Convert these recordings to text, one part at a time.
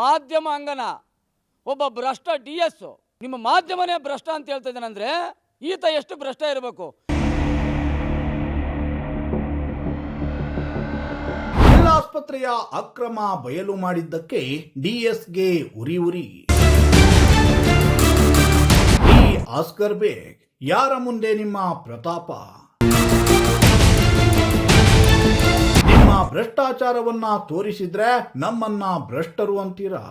ಮಾಧ್ಯಮ ಅಂಗನ. ಒಬ್ಬ ಭ್ರಷ್ಟ ಡಿ ಎಸ್. ನಿಮ್ಮ ಮಾಧ್ಯಮನೇ ಭ್ರಷ್ಟ ಅಂತ ಹೇಳ್ತಾ ಇದ್ದಾನಂದ್ರೆ ಈತ ಎಷ್ಟು ಭ್ರಷ್ಟ ಇರಬೇಕು? ಆಸ್ಪತ್ರೆಯ ಅಕ್ರಮ ಬಯಲು ಮಾಡಿದ್ದಕ್ಕೆ ಡಿಎಸ್ಗೆ ಉರಿ ಉರಿ. ಆಸ್ಕರ್ ಬೇಗ್, ಯಾರ ಮುಂದೆ ನಿಮ್ಮ ಪ್ರತಾಪ? ನಿಮ್ಮ ಭ್ರಷ್ಟಾಚಾರವನ್ನ ತೋರಿಸಿದ್ರೆ ನಮ್ಮನ್ನ ಭ್ರಷ್ಟರು ಅಂತೀರಾ?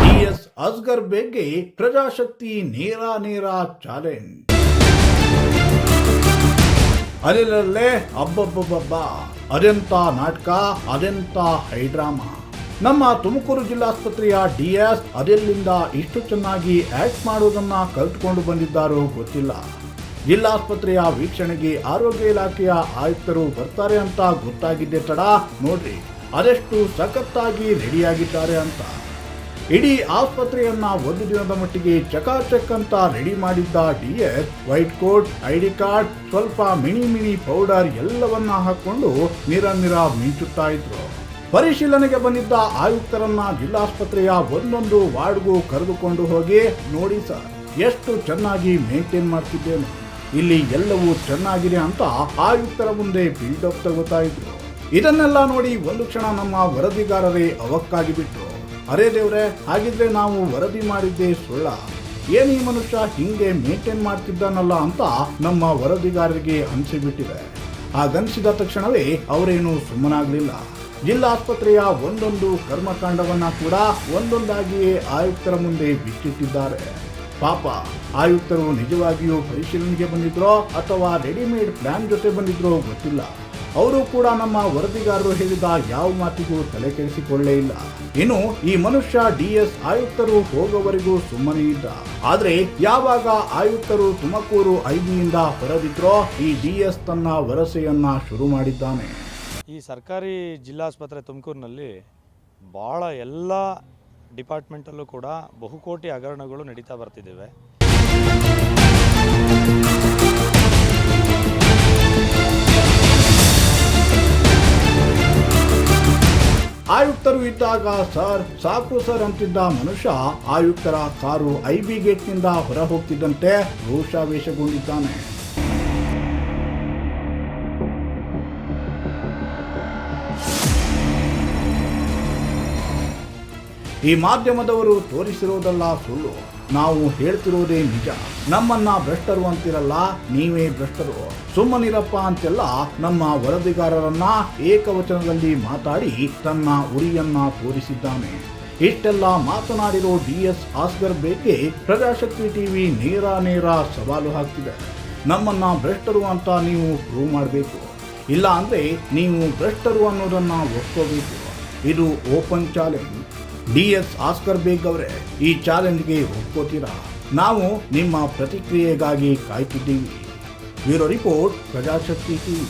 ಡಿಎಸ್ ಅಸ್ಗರ್ ಬೇಗ್ಗೆ ಪ್ರಜಾಶಕ್ತಿ ನೇರ ನೇರ ಚಾಲೆಂಜ್. ಅಲ್ಲೇ ಅಬ್ಬಬ್ಬಬ್ಬ ಅದೆಂತ ನಾಟಕ, ಅದೆಂತ ಹೈಡ್ರಾಮಾ. ನಮ್ಮ ತುಮಕೂರು ಜಿಲ್ಲಾಸ್ಪತ್ರೆಯ ಡಿಎಸ್ ಅದೆಲ್ಲಿಂದ ಇಷ್ಟು ಚೆನ್ನಾಗಿ ಆಕ್ಟ್ ಮಾಡುವುದನ್ನ ಕಲ್ತ್ಕೊಂಡು ಬಂದಿದ್ದಾರೋ ಗೊತ್ತಿಲ್ಲ. ಜಿಲ್ಲಾಸ್ಪತ್ರೆಯ ವೀಕ್ಷಣೆಗೆ ಆರೋಗ್ಯ ಇಲಾಖೆಯ ಆಯುಕ್ತರು ಬರ್ತಾರೆ ಅಂತ ಗೊತ್ತಾಗಿದ್ದೆ ತಡ. ನೋಡ್ರಿ ಅದೆಷ್ಟು ಸಖತ್ತಾಗಿ ರೆಡಿಯಾಗಿದ್ದಾರೆ ಅಂತ. ಇಡೀ ಆಸ್ಪತ್ರೆಯನ್ನ ಒಂದು ದಿನದ ಮಟ್ಟಿಗೆ ಚಕಾಚಕ್ ಅಂತ ರೆಡಿ ಮಾಡಿದ್ದ DS white coat, ID card, ಸ್ವಲ್ಪ ಮಿನಿ ಮಿನಿ ಪೌಡರ್ ಎಲ್ಲವನ್ನ ಹಾಕೊಂಡು ನಿರ ನಿರ ಮಿಂಚುತ್ತಾ ಇದ್ರು. ಪರಿಶೀಲನೆಗೆ ಬಂದಿದ್ದ ಆಯುಕ್ತರನ್ನ ಜಿಲ್ಲಾಸ್ಪತ್ರೆಯ ಒಂದೊಂದು ವಾರ್ಡ್ಗೂ ಕರೆದುಕೊಂಡು ಹೋಗಿ ನೋಡಿ ಸರ್, ಎಷ್ಟು ಚೆನ್ನಾಗಿ ಮೇಂಟೈನ್ ಮಾಡ್ತಿದ್ದೇನೆ. ಇಲ್ಲಿ ಎಲ್ಲವೂ ಚೆನ್ನಾಗಿದೆ ಅಂತ ಆಯುಕ್ತರ ಮುಂದೆ ಬಿಲ್ಡಪ್ ತಗೋತಾ ಇದ್ರು ಇದನ್ನೆಲ್ಲ ನೋಡಿ ಒಂದು ಕ್ಷಣ ನಮ್ಮ ವರದಿಗಾರರೇ ಅವಕ್ಕಾಗಿ ಬಿಟ್ರು. ಅರೇ ದೇವ್ರೆ, ಹಾಗಿದ್ರೆ ನಾವು ವರದಿ ಮಾಡಿದ್ದೆ ಸುಳ್ಳ? ಏನು ಈ ಮನುಷ್ಯ ಹಿಂಗೆ ಮೇಂಟೈನ್ ಮಾಡ್ತಿದ್ದಾನಲ್ಲ ಅಂತ ನಮ್ಮ ವರದಿಗಾರರಿಗೆ ಅನಿಸಿಬಿಟ್ಟಿದೆ. ಹಾಗನಿಸಿದ ತಕ್ಷಣವೇ ಅವರೇನು ಜಿಲ್ಲಾ ಜಿಲ್ಲಾಸ್ಪತ್ರೆಯ ಒಂದೊಂದು ಕರ್ಮಕಾಂಡವನ್ನ ಕೂಡ ಒಂದೊಂದಾಗಿಯೇ ಆಯುಕ್ತರ ಮುಂದೆ ಬಿಚ್ಚಿಟ್ಟಿದ್ದಾರೆ ಪಾಪ ಆಯುಕ್ತರು ನಿಜವಾಗಿಯೂ ಪರಿಶೀಲನೆಗೆ ಬಂದಿದ್ರೋ ಅಥವಾ ರೆಡಿಮೇಡ್ ಪ್ಲಾನ್ ಜೊತೆ ಬಂದಿದ್ರೋ ಗೊತ್ತಿಲ್ಲ. ಅವರು ಕೂಡ ನಮ್ಮ ವರದಿಗಾರರು ಹೇಳಿದ ಯಾವ ಮಾತಿಗೂ ತಲೆ ಕೆಡಿಸಿಕೊಳ್ಳೇ ಇಲ್ಲ. ಇನ್ನು ಈ ಮನುಷ್ಯ ಡಿಎಸ್ ಆಯುಕ್ತರು ಹೋಗೋವರೆಗೂ ಸುಮ್ಮನೆ ಇದ್ದ. ಆದ್ರೆ ಯಾವಾಗ ಆಯುಕ್ತರು ತುಮಕೂರು ಐಬಿಯಿಂದ ಹೊರಬಿದ್ರೋ ಈ ಡಿಎಸ್ ತನ್ನ ವರಸೆಯನ್ನ ಶುರು ಮಾಡಿದ್ದಾನೆ. ಈ ಸರ್ಕಾರಿ ಜಿಲ್ಲಾಸ್ಪತ್ರೆ ತುಮಕೂರಿನಲ್ಲಿ ಭಾಳ ಎಲ್ಲ ಡಿಪಾರ್ಟ್ಮೆಂಟಲ್ಲೂ ಕೂಡ ಬಹುಕೋಟಿ ಹಗರಣಗಳು ನಡೀತಾ ಬರ್ತಿದ್ದಾವೆ ಆಯುಕ್ತರು ಇದ್ದಾಗ ಸರ್, ಸಾಕು ಸರ್ ಅಂತಿದ್ದ ಮನುಷ್ಯ ಆಯುಕ್ತರ ಕಾರು ಐಬಿ ಗೇಟ್ನಿಂದ ಹೊರ ಹೋಗ್ತಿದ್ದಂತೆ ರೋಷಾವೇಶಗೊಂಡಿದ್ದಾನೆ. ಈ ಮಾಧ್ಯಮದವರು ತೋರಿಸಿರುವುದಲ್ಲ ಸುಳ್ಳು. ನಾವು ಹೇಳ್ತಿರೋದೇ ನಿಜ. ನಮ್ಮನ್ನ ಭ್ರಷ್ಟರು ಅಂತಿರಲ್ಲ, ನೀವೇ ಭ್ರಷ್ಟರು. ಸುಮ್ಮನಿರಪ್ಪ ಅಂತೆಲ್ಲ ನಮ್ಮ ವರದಿಗಾರರನ್ನ ಏಕವಚನದಲ್ಲಿ ಮಾತಾಡಿ ತನ್ನ ಉರಿಯನ್ನ ತೋರಿಸಿದ್ದಾನೆ. ಇಷ್ಟೆಲ್ಲ ಮಾತನಾಡಿರೋ ಡಿಎಸ್ ಆಸ್ಕರ್ ಬೇಕೆ ಪ್ರಜಾಶಕ್ತಿ ಟಿವಿ ನೇರ ನೇರ ಸವಾಲು ಹಾಕ್ತಿದೆ. ನಮ್ಮನ್ನ ಭ್ರಷ್ಟರು ಅಂತ ನೀವು ಪ್ರೂವ್ ಮಾಡಬೇಕು. ಇಲ್ಲ ಅಂದ್ರೆ ನೀವು ಭ್ರಷ್ಟರು ಅನ್ನೋದನ್ನ ಒಪ್ಕೋಬೇಕು. ಇದು open challenge. D S Askar Baig ಅವರೇ, ಈ ಚಾಲೆಂಜ್ಗೆ ಒಪ್ಕೋತೀರಾ ನಾವು ನಿಮ್ಮ ಪ್ರತಿಕ್ರಿಯೆಗಾಗಿ ಕಾಯ್ತಿದ್ದೀವಿ. Bureau report, Prajashakti TV.